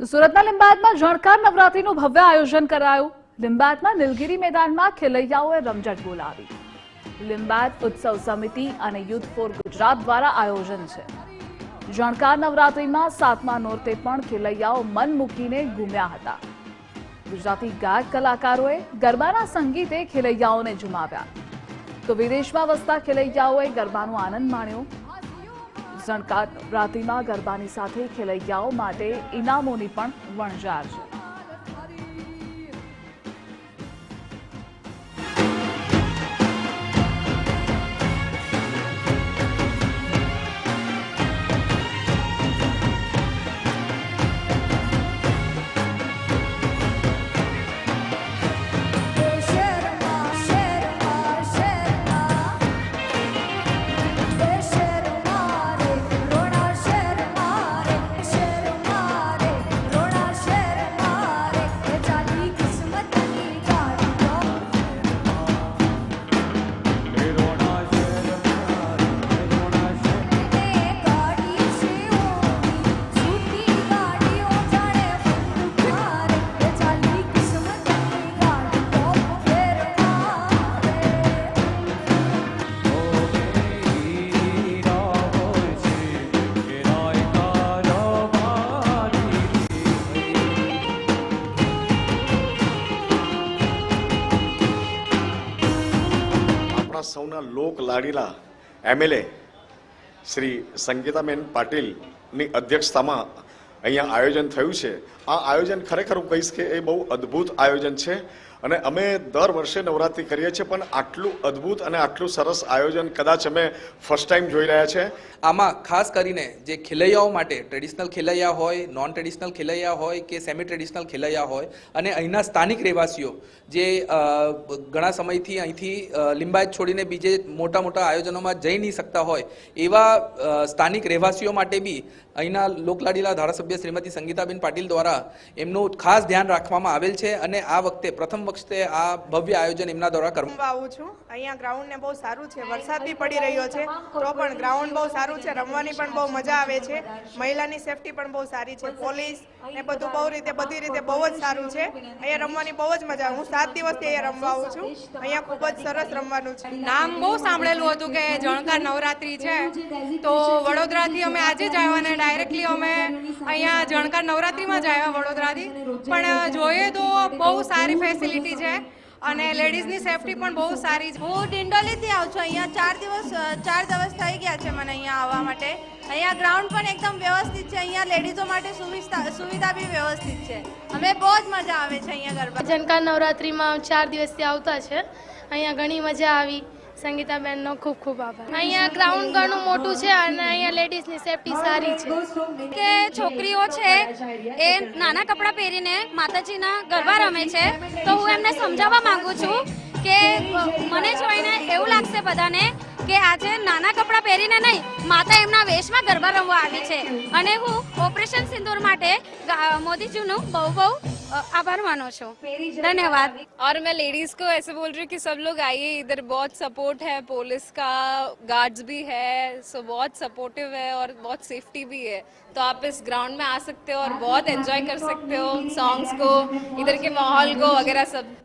તો સુરતના લિંબાયતમાં જણકાર નવરાત્રીનું ભવ્ય આયોજન કરાયું. લિંબાયતમાં નીલગિરી મેદાનમાં ખેલૈયાઓએ રમઝટ બોલાવી. લિંબાયત ઉત્સવ સમિતિ અને યુથ ફોર ગુજરાત દ્વારા આયોજન છે. જણકાર નવરાત્રીમાં સાતમા નોરતે પણ ખેલૈયાઓ મન મૂકીને ઘૂમ્યા હતા. ગુજરાતી ગાયક કલાકારોએ ગરબાના સંગીતે ખેલૈયાઓને ઝુમાવ્યા. તો વિદેશમાં વસતા ખેલૈયાઓએ ગરબાનો આનંદ માણ્યો. ઝણકાર નવરાત્રીમાં ગરબાની સાથે ખેલૈયાઓ માટે ઇનામોની પણ વણઝાર છે. સૌના લોક લાડીલા એમએલએ શ્રી સંગીતાબેન પાટીલની અધ્યક્ષતામાં અહીંયા આયોજન થયું છે. આ આયોજન ખરેખર હું કહીશ કે એ બહુ અદ્ભુત આયોજન છે. અને અમે દર વર્ષે નવરાત્રિ કરીએ છીએ, પણ આટલું અદ્ભુત અને આટલું સરસ આયોજન કદાચ અમે ફર્સ્ટ ટાઈમ જોઈ રહ્યા છે. આમાં ખાસ કરીને જે ખેલૈયાઓ માટે ટ્રેડિશનલ ખેલૈયા હોય નોન ટ્રેડિશનલ ખેલૈયા હોય કે સેમી ટ્રેડિશનલ ખેલૈયા હોય, અને અહીંના સ્થાનિક રહેવાસીઓ જે ઘણા સમયથી અહીંથી લિંબાયત છોડીને બીજે મોટા મોટા આયોજનોમાં જઈ નહીં શકતા હોય, એવા સ્થાનિક રહેવાસીઓ માટે બી અહીંના લોકલાડીલા ધારાસભ્ય શ્રીમતી સંગીતાબેન પાટીલ દ્વારા એમનું ખાસ ધ્યાન રાખવામાં આવેલ છે, અને આ વખતે પ્રથમ વખતે આ ભવ્ય આયોજન એમના દ્વારા કરવામાં આવું છું. અહીંયા ગ્રાઉન્ડ ને બહુ સારું છે. વરસાદ બી પડી રહ્યો છે. તો પણ ગ્રાઉન્ડ બહુ સારું છે. રમવાની પણ બહુ મજા આવે છે. મહિલાની સેફટી પણ બહુ સારી છે. પોલીસ ને બધું બહુ રીતે બધી રીતે બહુ જ સારું છે. અહીંયા રમવાની બહુ જ મજા હું સાત દિવસથી અહીંયા રમવા આવું છું. અહીંયા ખૂબ જ સરસ રમવાનું છે. નામ બહુ સાંભળેલું હતું કે જણકાર નવરાત્રી છે. તો વડોદરાથી અમે આજે જ આવ્યા અને ડાયરેક્ટલી અમે અહીંયા જણકાર નવરાત્રીમાં જ આવ્યા વડોદરાથી. પણ જોઈએ તો બહુ સારી ફેસિલિટી છે. અને લેડીઝની સેફટી પણ બહુ સારી છે. હું ડિંડોલીથી આવું છું. અહીંયા ચાર દિવસ ચાર દિવસ થઈ ગયા છે મને અહીંયા આવવા માટે. અહીંયા ગ્રાઉન્ડ પણ એકદમ વ્યવસ્થિત છે. અહીંયા લેડીઝો માટે સુવિધા સુવિધા બી વ્યવસ્થિત છે. અમે બહુ જ મજા આવે છે અહીંયા ગરબા. જનકા નવરાત્રિમાં ચાર દિવસથી આવતા છે. અહીંયા ઘણી મજા આવી. સંગીતાબેનનો ખૂબ ખૂબ આભાર. અહીંયા ગ્રાઉન્ડ ઘણું મોટું છે અને અહીંયા લેડીઝની સેફટી સારી છે. કે છોકરીઓ છે, એ નાના કપડાં પહેરીને માતાજીના ગરબા રમે છે, તો હું એમને સમજાવવા માંગુ છું કે, મને જોઈને એવું લાગશે બધાને કે આજે નાના કપડાં પહેરીને નહીં, માતા એમના વેશમાં ગરબા રમવા આવી છે. અને હું ઓપરેશન સિંદૂર માટે મોદીજીનું બહુ બહુ आभार मानो छो धन्यवाद और मैं लेडीज को ऐसे बोल रही हूँ कि सब लोग आइए इधर बहुत सपोर्ट है पुलिस का गार्ड्स भी है सो बहुत सपोर्टिव है और बहुत सेफ्टी भी है तो आप इस ग्राउंड में आ सकते हो और बहुत एंजॉय कर सकते हो सॉन्ग्स को इधर के माहौल को वगैरह सब